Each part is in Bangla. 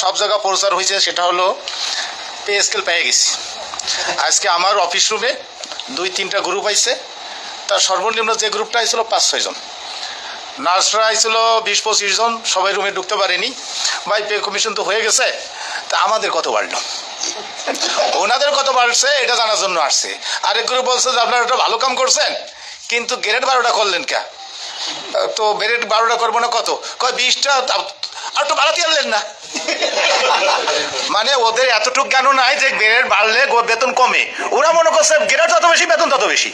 সব জায়গা প্রচার হয়েছে, সেটা হলো পে স্কেল পেয়ে গেছি। আজকে আমার অফিস রুমে দুই, তিনটা গ্রুপ আইছে। তার সর্বনিম্ন যে গ্রুপটা আইছিল পাঁচ ছয়জন নার্সরা আইছিল বিশ, পঁচিশ জন, সবাই রুমে ঢুকতে পারেনি। ভাই পে কমিশন তো হয়ে গেছে, তা আমাদের কত বাড়লো? ওনাদের কত বাড়ছে, এটা জানার জন্য আসছে। আরেক গ্রুপ বলছে যে, আপনারা একটা ভালো কাম করছেন, কিন্তু গ্রেড বারোটা করলেন কে? তো গ্রেড বারোটা করব না কত? কয়, বিশটা আর তো বাড়াতে আনলেন না। মানে ওদের এতটুকু জ্ঞান নাই যে গ্রেড বাড়লে বেতন কমে। ওরা মনে করছে গ্রেড যত বেশি বেতন তত বেশি।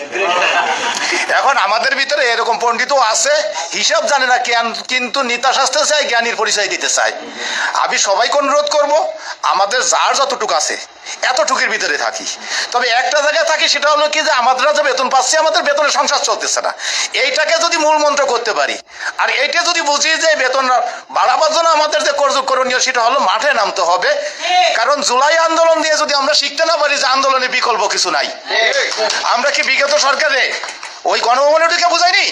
এখন আমাদের ভিতরে এরকম পণ্ডিতও আছে, হিসাব জানে না, জ্ঞান কিন্তু নিতা শাস্তে চায়, জ্ঞানীর পরিচয় দিতে চায়। আমি সবাইকে অনুরোধ করব, আমাদের যার যতটুকু আছে, এতটুকুর ভিতরে থাকি। তবে একটা জায়গায় থাকি, সেটা হলো কি যে আমাদের যে বেতন পাচ্ছি, আমাদের বেতনের সংসার চলতেছে না। এইটাকে যদি মূল মন্ত্র করতে পারি, আর এইটা যদি বুঝি যে বেতন বাড়াবার জন্য আমাদের যে করণীয় সেটা হলো মাঠে নামতে হবে। কারণ জুলাই আন্দোলন দিয়ে যদি আমরা শিখতে না পারি যে আন্দোলনের বিকল্প কিছু নাই। আমরা কি বিগত সরকারে ওই গণভবনটিকে বুঝাইনি?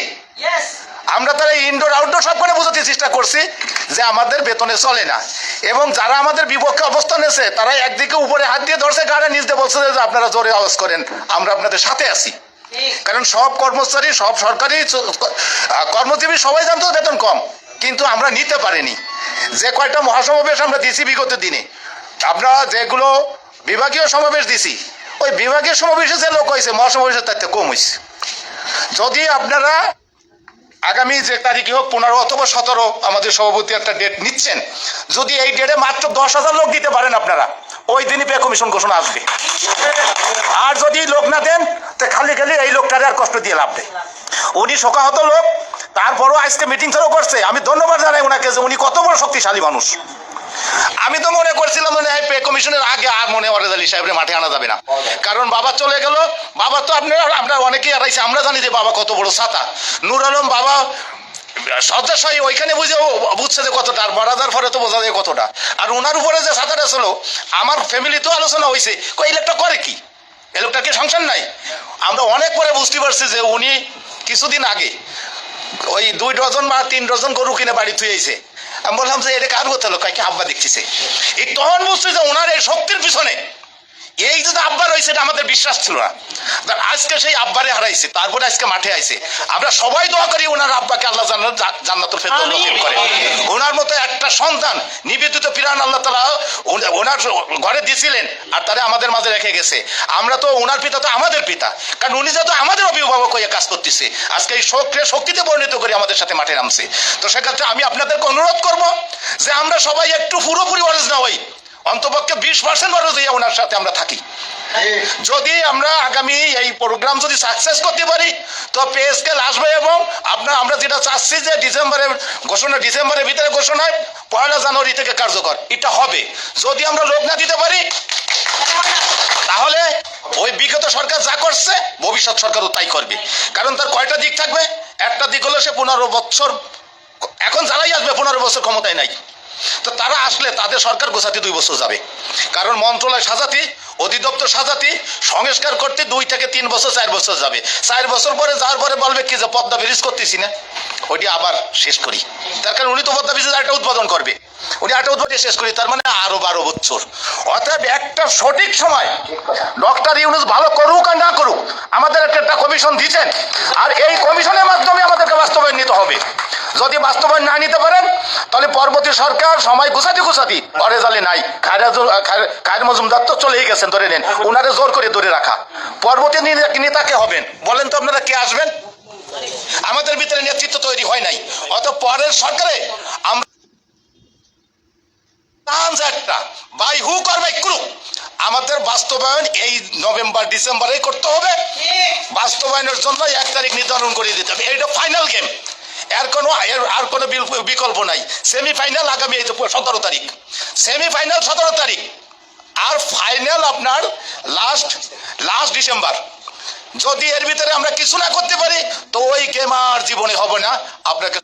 আমরা তারা ইনডোর আউটডোর সব করে বোঝাতে চেষ্টা করছি যে আমাদের বেতনে চলে না। এবং যারা আমাদের বিপক্ষে অবস্থান নেছে তারা একদিকে উপরে হাত দিয়ে ধরছে গাড়ে নিজ দিয়ে বলছে যে আপনারা জোরে আওয়াজ করেন আমরা আপনাদের সাথে আছি। কারণ সব কর্মচারী সব সরকারি কর্মজীবী সবাই জানতো বেতন কম কিন্তু আমরা নিতে পারিনি। যে কয়টা মহাসমাবেশ আমরা দিছি বিগত দিনে আমরা যেগুলো বিভাগীয় সমাবেশ দিছি, ওই বিভাগীয় সমাবেশে যে লোক হয়েছে, মহাসমাবেশের তার কম হয়েছে। যদি আপনারা আগামী যে তারিখে হোক, পনেরো অথবা সতেরো আমাদের সভাপতি একটা ডেট নিচ্ছেন, যদি এই ডেটে মাত্র দশ হাজার লোক দিতে পারেন আপনারা, ওই দিনই পে কমিশন ঘোষণা আসবে। আর যদি লোক না দেন, তো খালি খালি এই লোকটারে আর কষ্ট দিয়ে লাভ নেই। উনি শোকাহত লোক তারপরও আজকে মিটিং ছাড়াও করছে। আমি ধন্যবাদ জানাই ওনাকে যে উনি কত বড় শক্তিশালী মানুষ। আমি তো মনে করছিলাম হয় পে কমিশনের আগে আর মনে ওয়ারেদ আলী সাহেবের মাঠে আনা যাবে না। কারণ বাবা চলে গেল। বাবা তো আপনারা আমরা অনেকেই হারাইছে আমরা জানি যে বাবা কত বড় ছাতা নূর আলম বাবা ওইখানে বুঝে বুঝছে যে কতটা, আর পরে তো বোঝা যায় কতটা। আর ওনার উপরে যে ছাতাটা ছিল, আমার ফ্যামিলি তো আলোচনা হয়েছে এই লোকটা করে কি? এই লোকটার কি সংসার নাই? আমরা অনেক পরে বুঝতে পারছি যে উনি কিছুদিন আগে ওই দুই ডজন বা তিন ডজন গরু কিনে বাড়ি থুয়েছে আমি বললাম যে, এটা কার কথা লোক আব্বা দেখতেছে? এই তখন বুঝছে যে ওনার এই শক্তির পিছনে এই যে আব্বা রয়েছে এটা আমাদের বিশ্বাস ছিল না। আজকে সেই আব্বারে হারাইছে তারপরে আজকে মাঠে আইছে। আমরা সবাই দোয়া করি ওনার আব্বাকে আল্লাহ জান্নাত জান্নাতুল ফেরদৌস নসিব করে। ওনার মতো একটা সন্তান নিবেদিত পিরান আল্লাহ তালা ওনার ঘরে দিয়েছিলেন আর তারা আমাদের মাঝে রেখে গেছে। আমরা তো ওনার পিতা তো আমাদের পিতা কারণ উনি যেহেতু আমাদের অভিভাবক হয়ে কাজ করতেছে আজকে এই শোককে শক্তিতে পরিণত করে আমাদের সাথে মাঠে নামছে। তো সেক্ষেত্রে আমি আপনাদেরকে অনুরোধ করব যে আমরা সবাই একটু পুরোপুরি ওয়ারেজ না হই অন্তপক্ষে বিশ পার্সেন্ট ওয়ারেজ হইয়া ওনার সাথে আমরা থাকি। যদি আমরা আগামী এই প্রোগ্রাম যদি সাকসেস করতে পারি তো পে স্কেল আসবে এবং আপনার আমরা যেটা চাচ্ছি যে ডিসেম্বরের ঘোষণা ডিসেম্বরের ভিতরে ঘোষণায় পয়লা জানুয়ারি থেকে কার্যকর। এটা হবে। যদি আমরা লোক না দিতে পারি তাহলে ওই বিগত সরকার যা করছে ভবিষ্যৎ সরকারও তাই করবে। কারণ তার কয়টা দিক থাকবে? একটা দিক হলো সে পনেরো বছর এখন যারাই আসবে পনেরো বছর ক্ষমতায় নাই। তো তারা আসলে তাদের সরকার গোছাতে দুই বছর যাবে। কারণ মন্ত্রণালয় সাজাতে, অধিদপ্তর সাজাতে, সংস্কার করতে দুই থেকে তিন বছর, চার বছর যাবে। চার বছর পরে যাওয়ার পরে বলবে কি যে পদ্মা ব্রিজ করতেছি না। ওইটি আবার শেষ করি। তার কারণ উনি তো পদ্মা ব্রিজের একটা উৎপাদন করবে। উনি একটা উৎপাদন শেষ করি, তার মানে আরও বারো বছর। অর্থাৎ একটা সঠিক সময় ডক্টর ইউনুস ভালো না করুক, আমাদের একটা কমিশন দিচ্ছেন, আর এই কমিশনের মাধ্যমে আমাদেরকে বাস্তবায়ন নিতে হবে। যদি বাস্তবায়ন না নিতে পারেন, তাহলে পরবর্তী সরকার সময় গুছাতে গুছাতি ঘরে জালে নাই। খায়ের মজুমদার তো চলেই গেছেন, ধরে নেন। ওনারে জোর করে ধরে রাখা। পরবর্তী নেতাকে হবেন। বলেন তো আপনারা কে আসবেন? আমাদের ভিতরে নেতৃত্ব তৈরি হয় নাই। অত পরের সরকারে আমরা বাই হুক আর বাই ক্রুক। আমাদের বাস্তবায়ন এই নভেম্বর ডিসেম্বরে করতে হবে। বাস্তবায়নের জন্য এক তারিখ নির্ধারণ করে দিতে হবে। এইটা ফাইনাল গেম এর কোনো আর কোনো বিকল্প নাই। সেমিফাইনাল আগামী এই সতেরো তারিখ। সেমিফাইনাল সতেরো তারিখ। আর ফাইনাল আপনার লাস্ট লাস্ট ডিসেম্বর। যদি এর ভিতরে আমরা কিছু না করতে পারি, তো ওই গেম আর জীবনে হবে না। আপনাকে